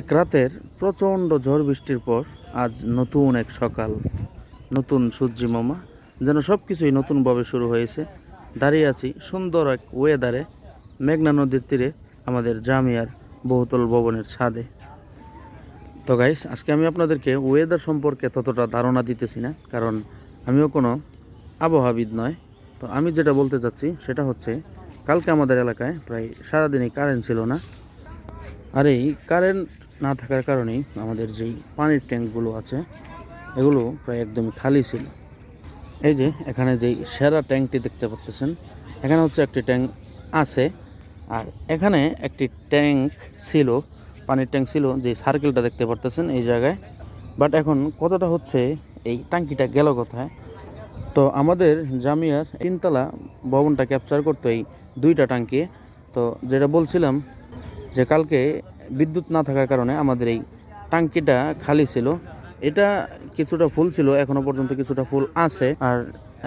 এক রাতের প্রচণ্ড ঝড় বৃষ্টির পর আজ নতুন এক সকাল, নতুন সূর্যি মামা, যেন সব কিছুই নতুনভাবে শুরু হয়েছে। দাঁড়িয়ে আছি সুন্দর এক ওয়েদারে মেঘনা নদীর তীরে, আমাদের জামিয়ার বহুতল ভবনের ছাদে। তো গাইস আজকে আমি আপনাদেরকে ওয়েদার সম্পর্কে ততটা ধারণা দিতেছি না, কারণ আমিও কোনো আবহাওয়াবিদ নয়। তো আমি যেটা বলতে চাচ্ছি, সেটা হচ্ছে, কালকে আমাদের এলাকায় প্রায় সারাদিনই কারেন্ট ছিল না। আর এই কারেন্ট না থাকার কারণেই আমাদের যেই পানির ট্যাঙ্কগুলো আছে, এগুলো প্রায় একদমই খালি ছিল। এই যে এখানে যেই সেরা ট্যাঙ্কটি দেখতে পাচ্ছেন এখানে হচ্ছে একটি ট্যাঙ্ক আছে, আর এখানে একটি ট্যাঙ্ক ছিল, পানির ট্যাঙ্ক ছিল যে সার্কেলটা দেখতে পারতেছেন এই জায়গায়। বাট এখন কতটা হচ্ছে, এই ট্যাঙ্কিটা গেল কোথায়? তো আমাদের জামিয়ার তিনতলা ভবনটা ক্যাপচার করতো এই দুইটা ট্যাঙ্কি। তো যেটা বলছিলাম যে কালকে বিদ্যুৎ না থাকার কারণে আমাদের এই টাঙ্কিটা খালি ছিল। এটা কিছুটা ফুল ছিল, এখনও পর্যন্ত কিছুটা ফুল আছে। আর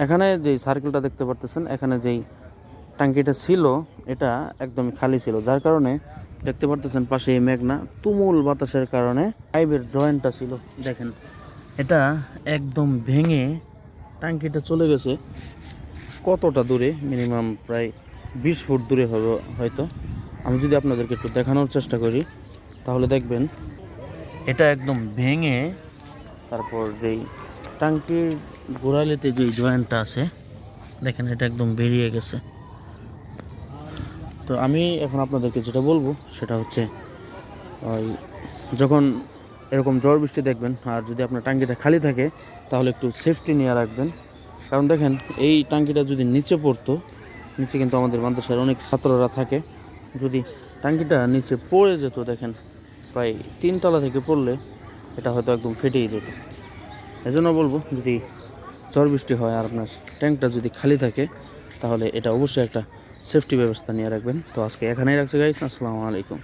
এখানে যে সার্কেলটা দেখতে পারতেছেন, এখানে যেই টাঙ্কিটা ছিল, এটা একদমই খালি ছিল। যার কারণে দেখতে পারতেছেন পাশে এই মেঘনা তুমুল বাতাসের কারণে পাইপের জয়েন্টটা ছিল। দেখেন, এটা একদম ভেঙে টাঙ্কিটা চলে গেছে। কতটা দূরে? মিনিমাম প্রায় বিশ ফুট দূরে হবে হয়তো। আমি যদি আপনাদেরকে একটু দেখানোর চেষ্টা করি, তাহলে দেখবেন এটা একদম ভেঙে তারপর যেই টাঙ্কির গোড়ালিতে যেই জয়েন্টটা আছে, দেখেন এটা একদম বেরিয়ে গেছে। তো আমি এখন আপনাদেরকে যেটা বলব, সেটা হচ্ছে ওই যখন এরকম ঝড় বৃষ্টি দেখবেন, আর যদি আপনার টাঙ্কিটা খালি থাকে, তাহলে একটু সেফটি নিয়ে রাখবেন। কারণ দেখেন, এই টাঙ্কিটা যদি নিচে পড়তো, নিচে কিন্তু আমাদের মাদ্রাসার অনেক ছাত্ররা থাকে যদি ট্যাঙ্কিটা নিচে পড়ে যেত, দেখেন, প্রায় তিনতলা থেকে পড়লে এটা হয়তো একদম ফেটেই যেত। এজন্য বলব, যদি ঝড় বৃষ্টি হয় আর আপনার ট্যাঙ্কটা যদি খালি থাকে, তাহলে এটা অবশ্যই একটা সেফটি ব্যবস্থা নিয়ে রাখবেন। তো আজকে এখানেই রাখছি গাইস আসসালামু আলাইকুম।